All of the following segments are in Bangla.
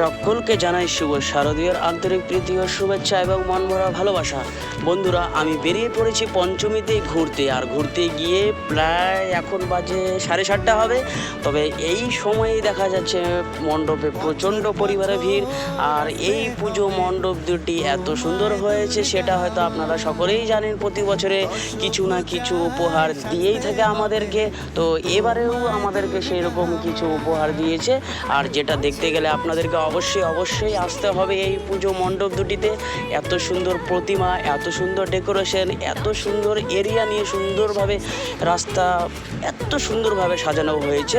সকলকে জানাই শুভ শারদীয়ের আন্তরিক প্রীতি ও শুভেচ্ছা এবং মন ভরা ভালোবাসা। বন্ধুরা, আমি বেরিয়ে পড়েছি পঞ্চমীতে ঘুরতে। আর ঘুরতে গিয়ে প্রায় এখন বাজে সাড়ে সাতটা হবে। তবে এই সময়েই দেখা যাচ্ছে মণ্ডপে প্রচণ্ড পরিবারে ভিড়। আর এই পুজো মণ্ডপ দুটি এত সুন্দর হয়েছে, সেটা হয়তো আপনারা সকলেই জানেন প্রতি বছরে কিছু না কিছু উপহার দিয়েই থাকে আমাদেরকে। তো এবারেও আমাদেরকে সেই রকম কিছু উপহার দিয়েছে। আর যেটা দেখতে গেলে আপনাদেরকে অবশ্যই অবশ্যই আসতে হবে এই পুজো মণ্ডপ দুটিতে। এত সুন্দর প্রতিমা, এত সুন্দর ডেকোরেশন, এত সুন্দর এরিয়া নিয়ে সুন্দরভাবে রাস্তা, এত সুন্দরভাবে সাজানো হয়েছে।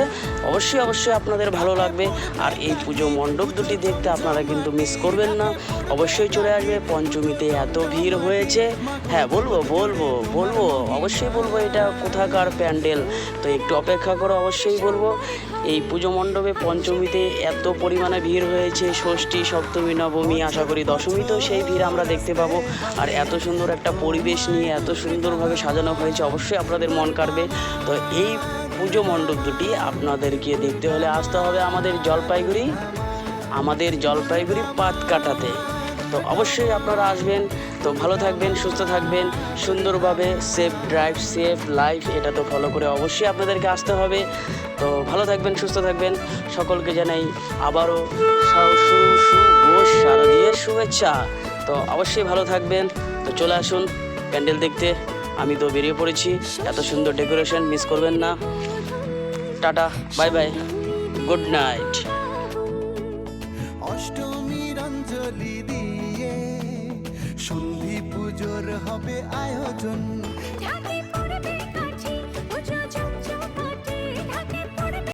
অবশ্যই অবশ্যই আপনাদের ভালো লাগবে। আর এই পুজো মণ্ডপ দুটি দেখতে আপনারা কিন্তু মিস করবেন না। অবশ্যই চলে আসবে, পঞ্চমীতে এত ভিড় হয়েছে। হ্যাঁ বলব বলব বলব, অবশ্যই বলব এটা কোথাকার প্যান্ডেল। তো একটু অপেক্ষা করো, অবশ্যই বলব। এই পুজো মণ্ডপে পঞ্চমীতে এত পরিমাণে ভিড় হয়েছে, ষষ্ঠী, সপ্তমী, নবমী, আশা করি দশমীতেও সেই ভিড় আমরা দেখতে পাবো। আর এত সুন্দর একটা পরিবেশ নিয়ে এত সুন্দরভাবে সাজানো হয়েছে, অবশ্যই আপনাদের মন কাড়বে। তো এই পুজো মণ্ডপ দুটি আপনাদেরকে দেখতে হলে আসতে হবে আমাদের জলপাইগুড়ি আমাদের জলপাইগুড়ি পাতকাটাতে তো অবশ্যই আপনারা আসবেন তো ভালো থাকবেন, সুস্থ থাকবেন, সুন্দরভাবে সেফ ড্রাইভ সেফ লাইফ এটা তো ফলো করে অবশ্যই আপনাদেরকে আসতে হবে। তো ভালো থাকবেন, সুস্থ থাকবেন, সকলকে জানাই আবারও শারদীয়ের শুভেচ্ছা। তো অবশ্যই ভালো থাকবেন, তো চলে আসুন প্যান্ডেল দেখতে। আমি তো বেরিয়ে পড়েছি, এত সুন্দর ডেকোরেশন মিস করবেন না। Tata bye bye good night অষ্টমীর অঞ্জলি পুজোর হবে আয়োজন। ঝাঁপি পড়বে